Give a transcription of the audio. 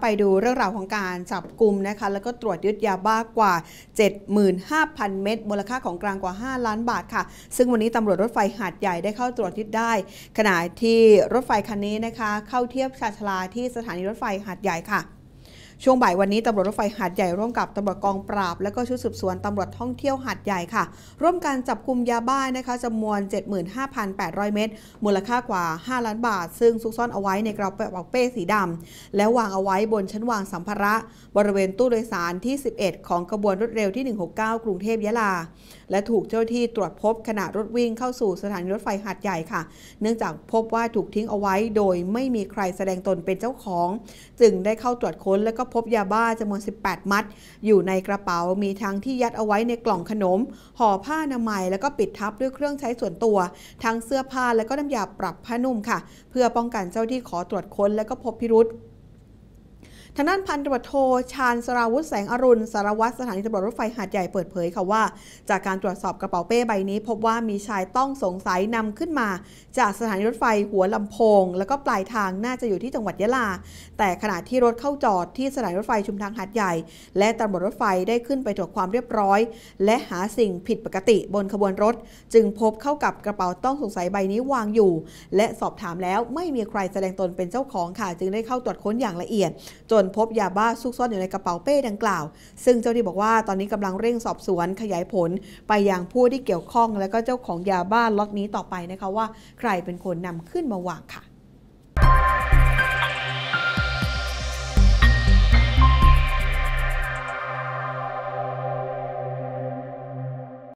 ไปดูเรื่องราวของการจับกลุ่มนะคะ แล้วก็ตรวจยึดยาบ้ากว่า 75,000 เม็ดมูลค่าของกลางกว่า 5 ล้านบาทค่ะ ซึ่งวันนี้ตำรวจรถไฟหาดใหญ่ได้เข้าตรวจยึดได้ ขณะที่รถไฟคันนี้นะคะ เข้าเทียบชาชลาที่สถานีรถไฟหาดใหญ่ค่ะ ช่วงบ่ายวันนี้ตำรวจรถไฟหาดใหญ่ร่วมกับตำรวจกองปราบ และก็ชุดสืบสวนตำรวจท่องเที่ยวหาดใหญ่ค่ะ ร่วมกันจับกลุ่มยาบ้านะคะจำนวน 75,800 เม็ดมูลค่ากว่า 5 ล้านบาท ซึ่งซุกซ่อนเอาไว้ในกระเป๋าเป้สีดำและวางเอาไว้บนชั้นวางสัมภาระ บริเวณตู้โดยสารที่ 11 ของกระบวนรถเร็วที่ 169 กรุงเทพยะลา และถูกเจ้าหน้าที่ตรวจพบขณะรถวิ่งเข้าสู่สถานีรถไฟหาดใหญ่ค่ะ เนื่องจากพบว่าถูกทิ้งเอาไว้โดยไม่มีใครแสดงตนเป็นเจ้าของ จึงได้เข้าตรวจค้นและก็พบยาบ้าจำนวน 18 มัด อยู่ในกระเป๋ามีทั้งที่ยัดเอาไว้ในกล่องขนม ห่อผ้าอนามัยแล้วก็ปิดทับด้วยเครื่องใช้ส่วนตัว ทั้งเสื้อผ้าและก็น้ำยาปรับผ้านุ่มค่ะ เพื่อป้องกันเจ้าที่ขอตรวจค้นและก็พบพิรุษ ทางด้านพันตำรวจโทชาญสราวุธแสงอรุณสารวัตรสถานีตำรวจรถไฟหาดใหญ่เปิดเผยค่ะว่า จากการตรวจสอบกระเป๋าเป้ใบนี้ พบว่ามีชายต้องสงสัยนำขึ้นมา จากสถานีรถไฟหัวลำโพง แล้วก็ปลายทางน่าจะอยู่ที่จังหวัดยะลา แต่ขณะที่รถเข้าจอดที่สถานีรถไฟชุมทางหาดใหญ่ และตำรวจรถไฟได้ขึ้นไปตรวจความเรียบร้อย และหาสิ่งผิดปกติบนขบวนรถ จึงพบเข้ากับกระเป๋าต้องสงสัยใบนี้วางอยู่ และสอบถามแล้วไม่มีใครแสดงตนเป็นเจ้าของค่ะ จึงได้เข้าตรวจค้นอย่างละเอียดจนพบยาบ้าซุกซ่อนอยู่ในกระเป๋าเป้ดังกล่าว ซึ่งเจ้าหน้าที่บอกว่าตอนนี้กำลังเร่งสอบสวนขยายผลไปยังผู้ที่เกี่ยวข้อง และก็เจ้าของยาบ้าล็อตนี้ต่อไปนะคะว่า ใครเป็นคนนำขึ้นมาวางค่ะ